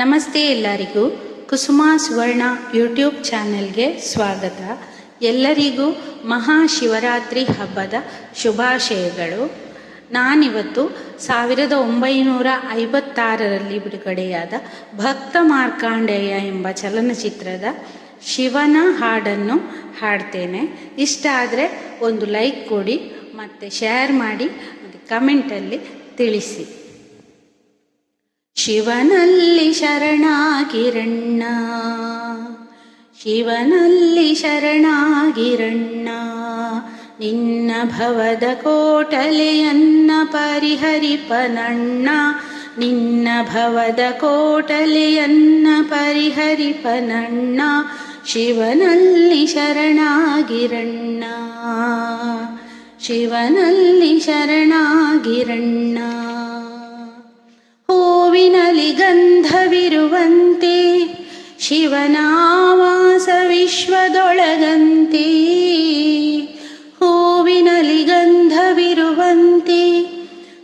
ನಮಸ್ತೆ ಎಲ್ಲರಿಗೂ ಕುಸುಮ ಸುವರ್ಣ ಯೂಟ್ಯೂಬ್ ಚಾನೆಲ್ಗೆ ಸ್ವಾಗತ. ಎಲ್ಲರಿಗೂ ಮಹಾಶಿವರಾತ್ರಿ ಹಬ್ಬದ ಶುಭಾಶಯಗಳು. ನಾನಿವತ್ತು ಸಾವಿರದ ಒಂಬೈನೂರ ಐವತ್ತಾರರಲ್ಲಿ ಬಿಡುಗಡೆಯಾದ ಭಕ್ತ ಮಾರ್ಕಾಂಡೇಯ ಎಂಬ ಚಲನಚಿತ್ರದ ಶಿವನ ಹಾಡನ್ನು ಹಾಡ್ತೇನೆ. ಇಷ್ಟ ಆದರೆ ಒಂದು ಲೈಕ್ ಕೊಡಿ, ಮತ್ತು ಶೇರ್ ಮಾಡಿ, ಮತ್ತು ಕಮೆಂಟಲ್ಲಿ ತಿಳಿಸಿ. ಶಿವನಲ್ಲಿ ಶರಣಾಗಿರಣ್ಣ. ಶಿವನಲ್ಲಿ ಶರಣಾಗಿರಣ್ಣ. ನಿನ್ನ ಭವದ ಕೋಟಲೆಯನ್ನ ಪರಿಹರಿಪನಣ್ಣ. ನಿನ್ನ ಭವದ ಕೋಟಲೆಯನ್ನ ಪರಿಹರಿಪನಣ್ಣ. ಶಿವನಲ್ಲಿ ಶರಣಾಗಿರಣ್ಣ. ಶಿವನಲ್ಲಿ ಶರಣಾಗಿರಣ್ಣ. ಹೂವಿನಲಿ ಗಂಧವಿರುವಂತೆ ಶಿವನಾವಾಸ ವಿಶ್ವದೊಳಗಂತೆ ಹೂವಿನಲಿ ಗಂಧವಿರುವಂತೆ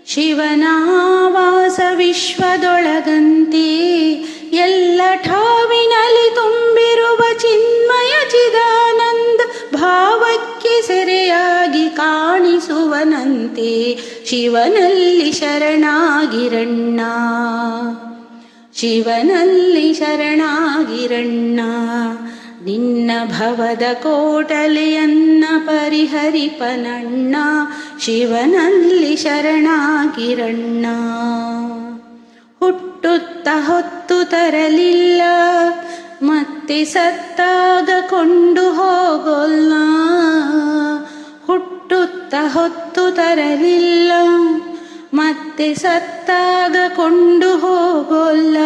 ಶಿವನಾವಾಸ ವಿಶ್ವದೊಳಗಂತೆ ಎಲ್ಲ ಠಾವಿನಲ್ಲಿ ಶಿವನಲ್ಲಿ ಶರಣಾಗಿರಣ್ಣ. ಶಿವನಲ್ಲಿ ಶರಣಾಗಿರಣ್ಣ. ನಿನ್ನ ಭವದ ಕೋಟಲೆಯನ್ನ ಪರಿಹರಿಪನಣ್ಣ. ಶಿವನಲ್ಲಿ ಶರಣಾಗಿರಣ್ಣ. ಹುಟ್ಟುತ್ತ ಹೊತ್ತು ತರಲಿಲ್ಲ, ಮತ್ತೆ ಸತ್ತಾಗ ಕೊಂಡು ಹೋಗೋಲ್ಲ. ಹುಟ್ಟುತ್ತ ಹೊತ್ತು ತರಲಿಲ್ಲ. ಮತ್ತೆ ಸತ್ತಾಗ ಕೊಂಡು ಹೋಗೋಲ್ಲ.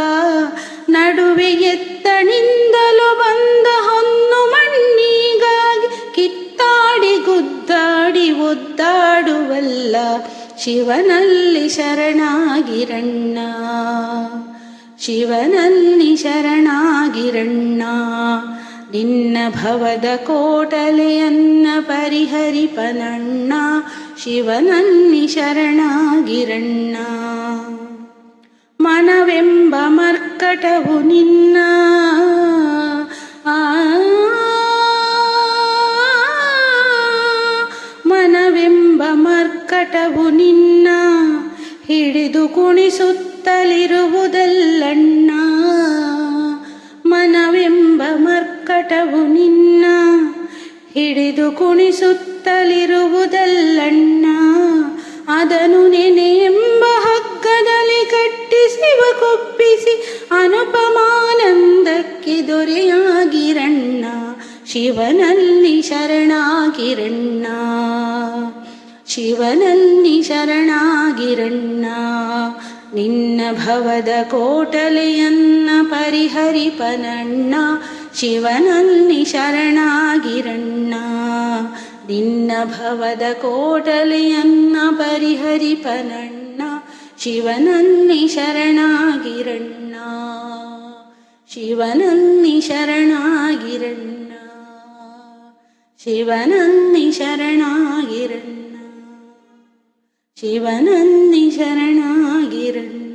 ನಡುವೆ ಎತ್ತನಿಂದಲೂ ಬಂದ ಹೊನ್ನು ಮಣ್ಣಿಗಾಗಿ ಕಿತ್ತಾಡಿ ಗುದ್ದಾಡಿ ಒದ್ದಾಡುವಲ್ಲ. ಶಿವನಲ್ಲಿ ಶರಣಾಗಿರಣ್ಣ. ಶಿವನಲ್ಲಿ ಶರಣಾಗಿರಣ್ಣ. ನಿನ್ನ ಭವದ ಕೋಟಲೆಯನ್ನ ಪರಿಹರಿಪನಣ್ಣ ಶಿವನನ್ನಿ ಶರಣಾಗಿರಣ್ಣ. ಮನವೆಂಬ ಮರ್ಕಟವು ನಿನ್ನ. ಮನವೆಂಬ ಮರ್ಕಟವು ನಿನ್ನ. ಹಿಡಿದು ಕುಣಿಸುತ್ತಲಿರುವುದಲ್ಲಣ್ಣ. ಮನವೆಂಬ ಮರ್ಕಟವು ನಿನ್ನ. ಹಿಡಿದು ಕುಣಿಸುತ್ತಲಿರುವುದಲ್ಲಣ್ಣ. ಅದನು ಎಂಬ ಹಗ್ಗದಲ್ಲಿ ಕಟ್ಟಿಸಿ ಕೊಪ್ಪಿಸಿ ಅನುಪಮಾನಂದಕ್ಕೆ ದೊರೆಯಾಗಿರಣ್ಣ. ಶಿವನಲ್ಲಿ ಶರಣಾಗಿರಣ್ಣ. ಶಿವನಲ್ಲಿ ಶರಣಾಗಿರಣ್ಣ. ನಿನ್ನ ಭವದ ಕೋಟಲೆಯನ್ನ ಪರಿಹರಿಪನಣ್ಣ, ಶಿವನಲ್ಲಿ ಶರಣಾಗಿರಣ್ಣ. ನಿನ್ನ ಭವದ ಕೋಟಲೆಯನ್ನ ಪರಿಹರಿಪನಣ್ಣ, ಶಿವನಲ್ಲಿ ಶರಣಾಗಿರಣ್ಣ. ಶಿವನಲ್ಲಿ ಶರಣಾಗಿರಣ್ಣ. ಶಿವನಲ್ಲಿ ಶರಣಾಗಿರಣ್ಣ. ಶಿವನಲ್ಲಿ ಶರಣಾಗಿರಣ್ಣ.